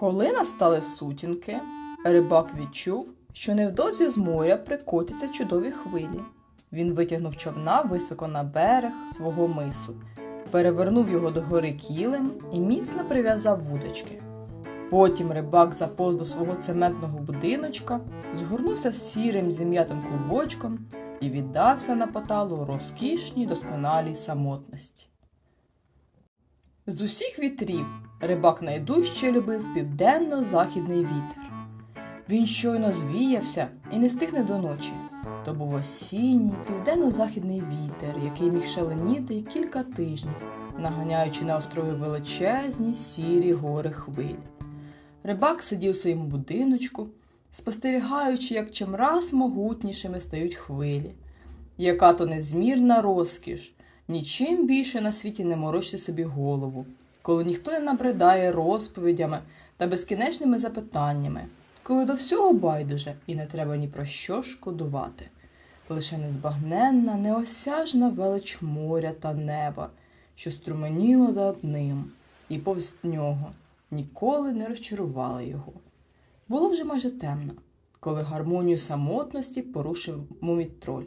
Коли настали сутінки, рибак відчув, що невдовзі з моря прикотяться чудові хвилі. Він витягнув човна високо на берег свого мису, перевернув його до гори кілем і міцно прив'язав вудочки. Потім рибак заповз до свого цементного будиночка, згорнувся сірим зім'ятим клубочком і віддався на поталу розкішній досконалій самотності. З усіх вітрів рибак найдужче любив південно-західний вітер. Він щойно звіявся і не стихне до ночі. То був осінній південно-західний вітер, який міг шаленіти кілька тижнів, наганяючи на острови величезні сірі гори хвиль. Рибак сидів у своєму будиночку, спостерігаючи, як чимраз могутнішими стають хвилі. Яка то незмірна розкіш, нічим більше на світі не морочити собі голову, коли ніхто не набридає розповідями та безкінечними запитаннями, коли до всього байдуже і не треба ні про що шкодувати. Лише незбагненна, неосяжна велич моря та неба, що струменіло над ним, і повз нього ніколи не розчарувала його. Було вже майже темно, коли гармонію самотності порушив мумітроль.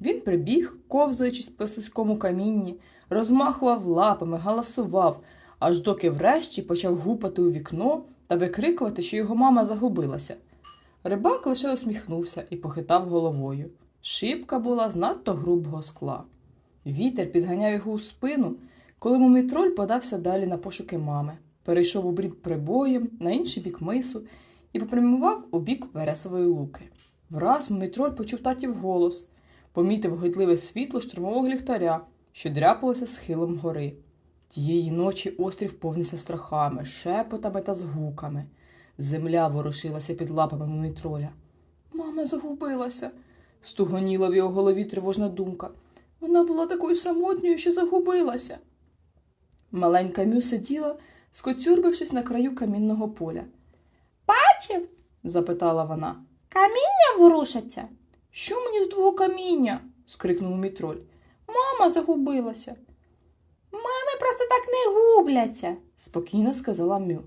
Він прибіг, ковзаючись по слизькому камінні, розмахував лапами, галасував, аж доки врешті почав гупати у вікно та викрикувати, що його мама загубилася. Рибак лише усміхнувся і похитав головою. Шибка була з надто грубого скла. Вітер підганяв його у спину, коли мумітроль подався далі на пошуки мами, перейшов у брід прибоєм на інший бік мису і попрямував у бік Вересової луки. Враз мумітроль почув татів голос помітив гидливе світло штурмового ліхтаря, що дряпалося схилом гори. Тієї ночі острів повнився страхами, шепотами та згуками. Земля ворушилася під лапами мумітроля. Мама загубилася, стугоніла в його голові тривожна думка. Вона була такою самотньою, що загубилася. Маленька Мю сиділа, скоцюрбившись на краю камінного поля. Бачив? запитала вона. Каміння ворушаться. Що мені до твого каміння? скрикнув мітроль. Мама загубилася. Мами просто так не губляться, спокійно сказала Мю.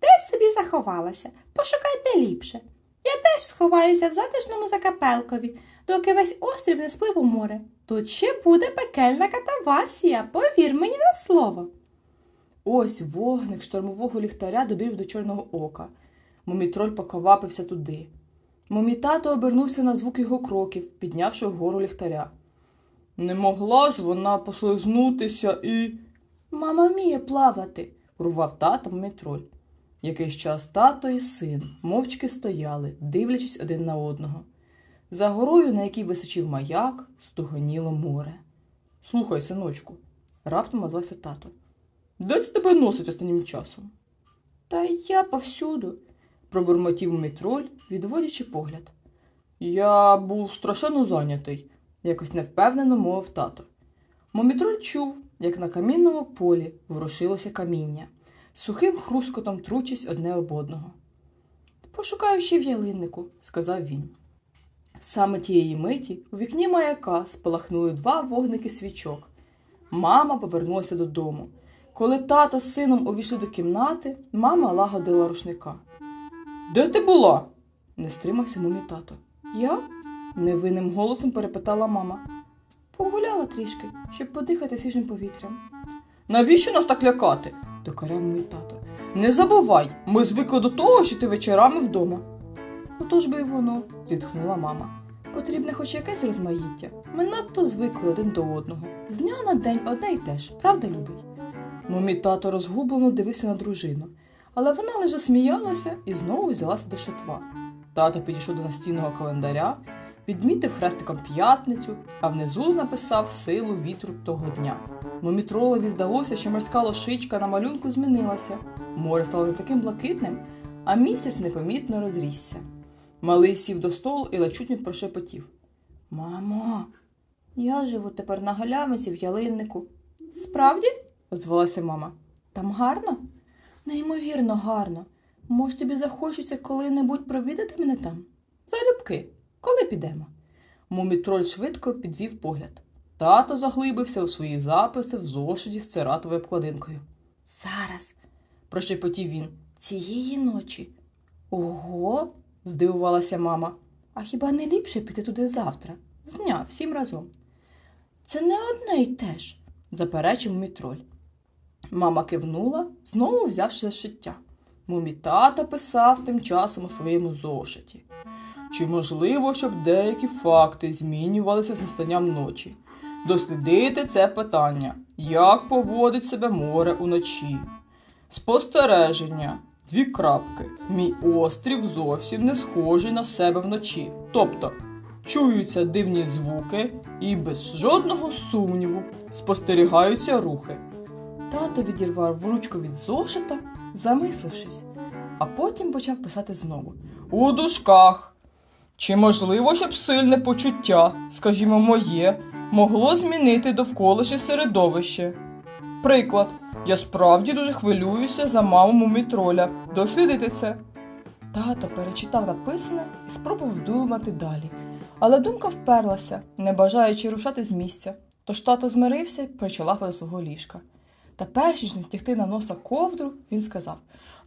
десь собі заховалася. Пошукайте ліпше. Я теж сховаюся в затишному закапелкові, доки весь острів не сплив у море. Тут ще буде пекельна катавасія, повір мені на слово. Ось вогник штормового ліхтаря добів до чорного ока. Мумітроль поквапився туди. Мумітато обернувся на звук його кроків, піднявши вгору ліхтаря. Не могла ж вона послизнутися і. Мама вміє плавати, урвав тата мумітроль. Якийсь час тато і син мовчки стояли, дивлячись один на одного. За горою, на якій височив маяк, стугоніло море. Слухай, синочку, раптом озвався тато. Де це тебе носить останнім часом? Та я повсюду, пробурмотів мітроль, відводячи погляд. Я був страшенно зайнятий, якось невпевнено мовив тато. Момітроль чув, як на камінному полі ворушилося каміння, сухим хрускотом тручись одне об одного. Пошукаю ще в ялиннику, сказав він. Саме тієї миті у вікні маяка спалахнули два вогники свічок. Мама повернулася додому. Коли тато з сином увійшли до кімнати, мама лагодила рушника. Де ти була? не стримався мумі тато. Я? невинним голосом перепитала мама. Погуляла трішки, щоб подихати свіжим повітрям. Навіщо нас так лякати? докаряв мій тато. Не забувай, ми звикли до того, що ти вечорами вдома. Отож би й воно, зітхнула мама. Потрібне хоч якесь розмаїття. Ми надто звикли один до одного. З дня на день одне й те ж, правда, любий? Мумі тато розгублено дивився на дружину, але вона лише сміялася і знову взялася до шатва. Тато підійшов до настінного календаря, відмітив хрестиком п'ятницю, а внизу написав силу вітру того дня. Мумітролові здалося, що морська лошичка на малюнку змінилася. Море стало не таким блакитним, а місяць непомітно розрісся. Малий сів до столу і лечутньо прошепотів. Мамо, я живу тепер на галявинці в ялиннику. Справді? озвалася мама. Там гарно? Неймовірно гарно. Може, тобі захочеться коли-небудь провідати мене там? Залюбки, коли підемо? Мумітроль швидко підвів погляд. Тато заглибився у свої записи в зошиті з цератовою обкладинкою. Зараз, Прошепотів він. цієї ночі. Ого, здивувалася мама. А хіба не ліпше піти туди завтра? З дня, всім разом. Це не одне й те ж. заперечив мумітроль. Мама кивнула, знову взявши за шиття. Мумі тато писав тим часом у своєму зошиті. Чи можливо, щоб деякі факти змінювалися з настанням ночі? Дослідити це питання, як поводить себе море уночі. Спостереження. Дві крапки. Мій острів зовсім не схожий на себе вночі. Тобто чуються дивні звуки і без жодного сумніву спостерігаються рухи. Тато відірвав ручку від зошита, замислившись, а потім почав писати знову. У дужках. Чи можливо, щоб сильне почуття, скажімо, моє, могло змінити довколишнє середовище? Приклад, я справді дуже хвилююся за маму мумітроля. Дослідити це. Тато перечитав написане і спробував думати далі. Але думка вперлася, не бажаючи рушати з місця. Тож тато змирився і почала до свого ліжка. Та перш ніж натягти на носа ковдру, він сказав: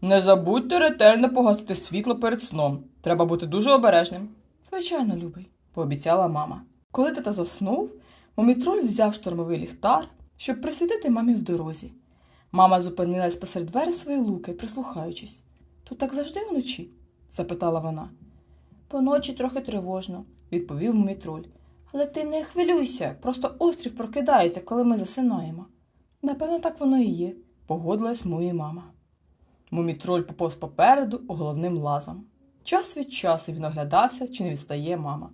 Не забудьте ретельно погасити світло перед сном. Треба бути дуже обережним. Звичайно, любий, пообіцяла мама. Коли тато заснув, мумітроль взяв штормовий ліхтар, щоб присвітити мамі в дорозі. Мама зупинилась посеред двері своєї луки, прислухаючись. Тут так завжди вночі? запитала вона. Поночі трохи тривожно, відповів мумітроль. Але ти не хвилюйся, просто острів прокидається, коли ми засинаємо. Напевно, так воно і є, погодилась моя мама. Мумітроль поповз попереду головним лазом. Час від часу він оглядався, чи не відстає мама.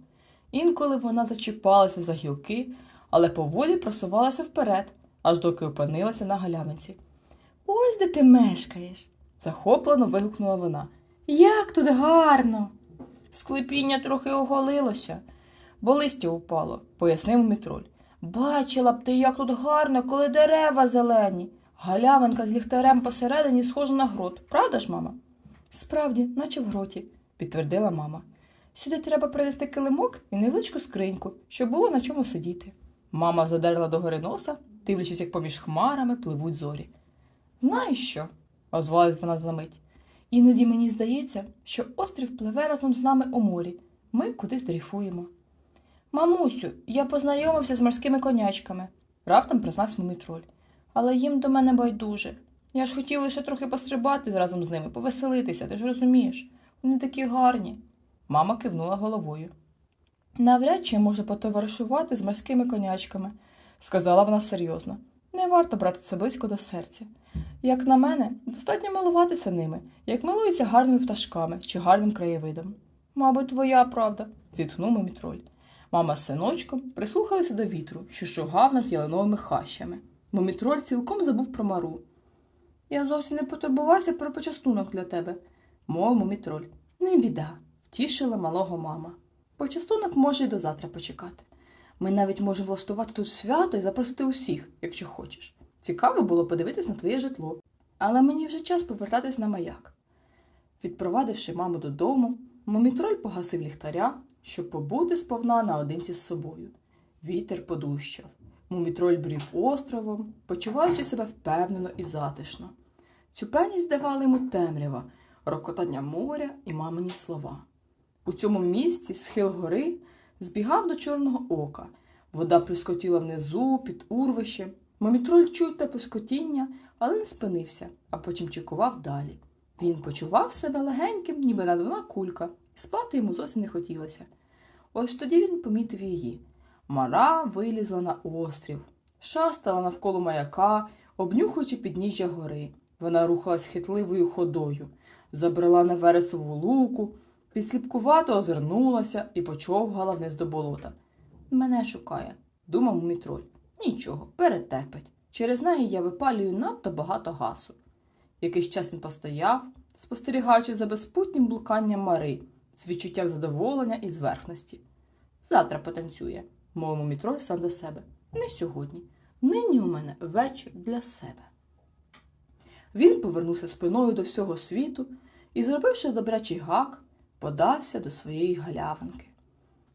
Інколи вона зачіпалася за гілки, але поволі просувалася вперед, аж доки опинилася на галявинці. Ось де ти мешкаєш, захоплено вигукнула вона. Як тут гарно. Склепіння трохи оголилося, бо листя упало, пояснив мітроль. Бачила б ти, як тут гарно, коли дерева зелені. Галявинка з ліхтарем посередині схожа на грот. Правда ж, мама? Справді, наче в гроті, підтвердила мама. Сюди треба принести килимок і невеличку скриньку, щоб було на чому сидіти. Мама задерла догори носа, дивлячись, як поміж хмарами пливуть зорі. Знаєш що? озвалась вона за мить. Іноді мені здається, що острів пливе разом з нами у морі. Ми кудись дрейфуємо. Мамусю, я познайомився з морськими конячками, раптом признався мумітроль. Але їм до мене байдуже. Я ж хотів лише трохи пострибати разом з ними, повеселитися, ти ж розумієш. Вони такі гарні. Мама кивнула головою. Навряд чи може потоваришувати з морськими конячками, сказала вона серйозно. Не варто брати це близько до серця. Як на мене, достатньо милуватися ними, як милуються гарними пташками чи гарним краєвидом. Мабуть, твоя правда, зітхнув мумітроль. Мама з синочком прислухалися до вітру, що шугав над ялиновими хащами. Мумітроль цілком забув про мару. Я зовсім не потурбувався про почастунок для тебе, мов мумітроль. Не біда, втішила малого мама. Почастунок може й до завтра почекати. Ми навіть можемо влаштувати тут свято і запросити усіх, якщо хочеш. Цікаво було подивитись на твоє житло. Але мені вже час повертатись на маяк. Відпровадивши маму додому, мумітроль погасив ліхтаря, щоб побути сповна наодинці з собою. Вітер подущав. Мумітроль брів островом, почуваючи себе впевнено і затишно. Цю певність давали йому темрява, рокотання моря і мамині слова. У цьому місці схил гори збігав до Чорного ока. Вода плюскотіла внизу, під урвищем. Мумітроль чув те плюскотіння, але не спинився, а потім чекував далі. Він почував себе легеньким, ніби надувна кулька, і спати йому зовсім не хотілося. Ось тоді він помітив її. Мара вилізла на острів, шастала навколо маяка, обнюхуючи підніжжя гори. Вона рухалась хитливою ходою, забрела на вересову луку, підсліпкувато озирнулася і почовгала вниз до болота. Мене шукає, думав мітроль. Нічого, перетерпить. Через неї я випалюю надто багато гасу. Якийсь час він постояв, спостерігаючи за безпутнім блуканням Мари, з відчуттям задоволення і зверхності. Завтра потанцює, мовив мітроль сам до себе. Не сьогодні. Нині у мене вечір для себе. Він повернувся спиною до всього світу і, зробивши добрячий гак, подався до своєї галявинки.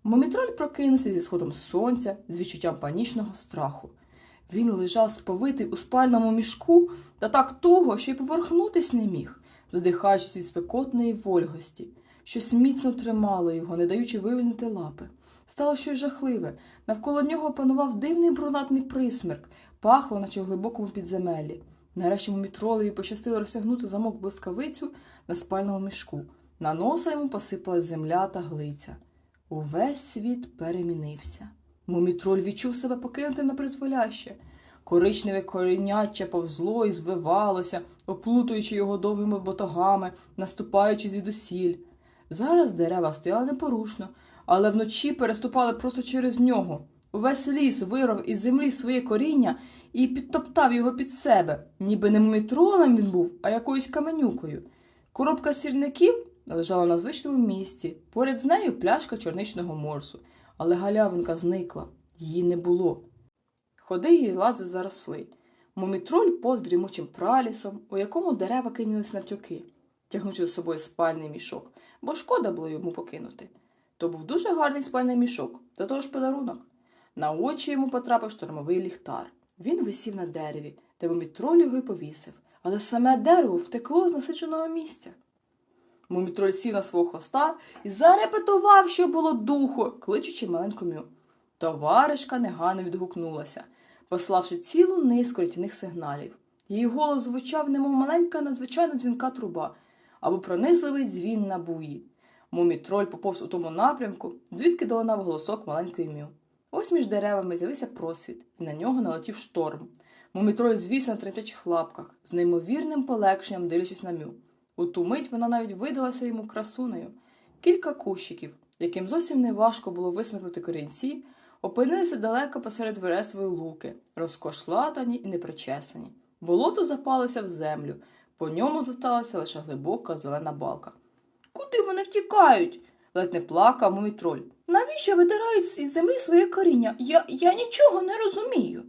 Мумітроль прокинувся зі сходом сонця з відчуттям панічного страху. Він лежав сповитий у спальному мішку та так туго, що й поверхнутись не міг, задихаючись від спекотної вольгості. Щось міцно тримало його, не даючи вивільнити лапи. Стало щось жахливе. Навколо нього панував дивний брунатний присмерк, пахло, наче в глибокому підземеллі. Нарешті мумітролеві пощастило розтягнути замок блискавицю на спальному мішку. На носа йому посипалась земля та глиця. Увесь світ перемінився. Мумітроль відчув себе покинутим на призволяще. Коричневе коріняче повзло і звивалося, оплутуючи його довгими ботогами, наступаючи звідусіль. Зараз дерева стояли непорушно, але вночі переступали просто через нього. Увесь ліс вирвав із землі своє коріння і підтоптав його під себе, ніби не мумітролем він був, а якоюсь каменюкою. Коробка сірників лежала на звичному місці, поряд з нею пляшка чорничного морсу, але галявинка зникла, її не було. Ходи і лази заросли. Мумітроль повз дрімучим пралісом, у якому дерева кинулись навтюки, тягнучи за собою спальний мішок, бо шкода було йому покинути. То був дуже гарний спальний мішок, до того ж подарунок. На очі йому потрапив штормовий ліхтар. Він висів на дереві, де мумітроль його й повісив, але саме дерево втекло з насиченого місця. Мумітроль сів на свого хвоста і зарепетував, що було духу, кличучи маленьку мю. Товаришка негайно відгукнулася, пославши цілу низку рятівних сигналів. Її голос звучав, немов маленька надзвичайно дзвінка труба або пронизливий дзвін на буї. Мумітроль поповз у тому напрямку, звідки долинав голосок маленької мю. Ось між деревами з'явився просвіт, і на нього налетів шторм. Мумітроль звівся на тремтячих лапках, з неймовірним полегшенням дивлячись на мю. У ту мить вона навіть видалася йому красунею. Кілька кущиків, яким зовсім не важко було висмикнути корінці, опинилися далеко посеред вересової луки, розкошлатані і непричесані. Болото запалося в землю, по ньому зосталася лише глибока зелена балка. Куди вони втікають? ледь не плакав мумітроль. Навіщо витирають із землі своє коріння? Я, я нічого не розумію.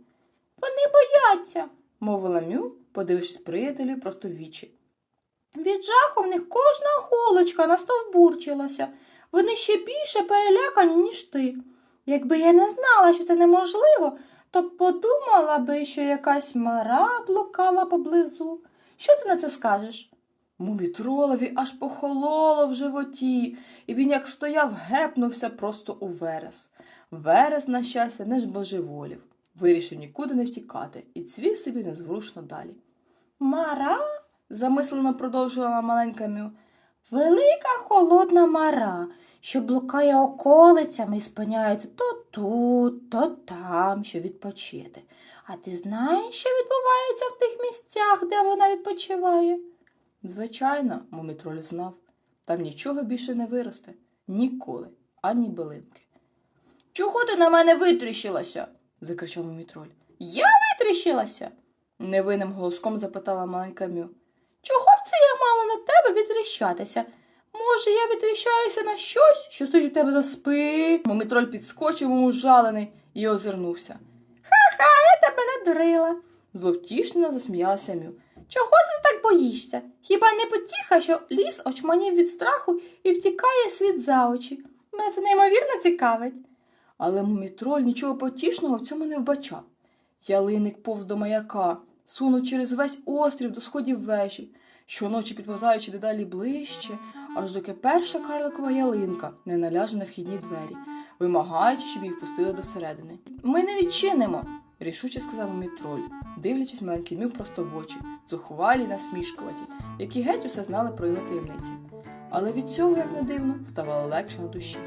Вони бояться, мовила Мю, подивившись приятелю просто в вічі. Від жаху в них кожна голочка настовбурчилася. Вони ще більше перелякані, ніж ти. Якби я не знала, що це неможливо, то б подумала би, що якась мара блукала поблизу. Що ти на це скажеш? Мумітролові аж похололо в животі, і він, як стояв, гепнувся просто у верес. Верес, на щастя, не збожеволів, вирішив нікуди не втікати і цвів собі незворушно далі. Мара? Замислено продовжувала маленька Мю. Велика холодна мара, що блукає околицями і спиняється то тут, то там, щоб відпочити. А ти знаєш, що відбувається в тих місцях, де вона відпочиває? Звичайно, мумітроль знав. Там нічого більше не виросте. Ніколи, ані билинки. Чого ти на мене витріщилася? закричав мумітроль. Я витріщилася? невинним голоском запитала маленька Мю. Чого б це я мала на тебе відтріщатися? Може, я відтріщаюся на щось, що стоїть у тебе за спи? Мумітроль підскочив ужалений і озирнувся. Ха-ха, я тебе надрила. Зловтішно засміялася Мю. Чого ти так боїшся? Хіба не потіха, що ліс очманів від страху і втікає світ за очі? Мене це неймовірно цікавить. Але мумітроль нічого потішного в цьому не вбачав. Ялиник повз до маяка, сунув через весь острів до сходів вежі, щоночі підповзаючи дедалі ближче, аж доки перша карликова ялинка не наляже на вхідні двері, вимагаючи, щоб її впустили досередини. Ми не відчинимо, рішуче сказав мумітроль, дивлячись маленький мів просто в очі, зухвалі насмішкуваті, які геть усе знали про його таємниці. Але від цього, як не дивно, ставало легше на душі.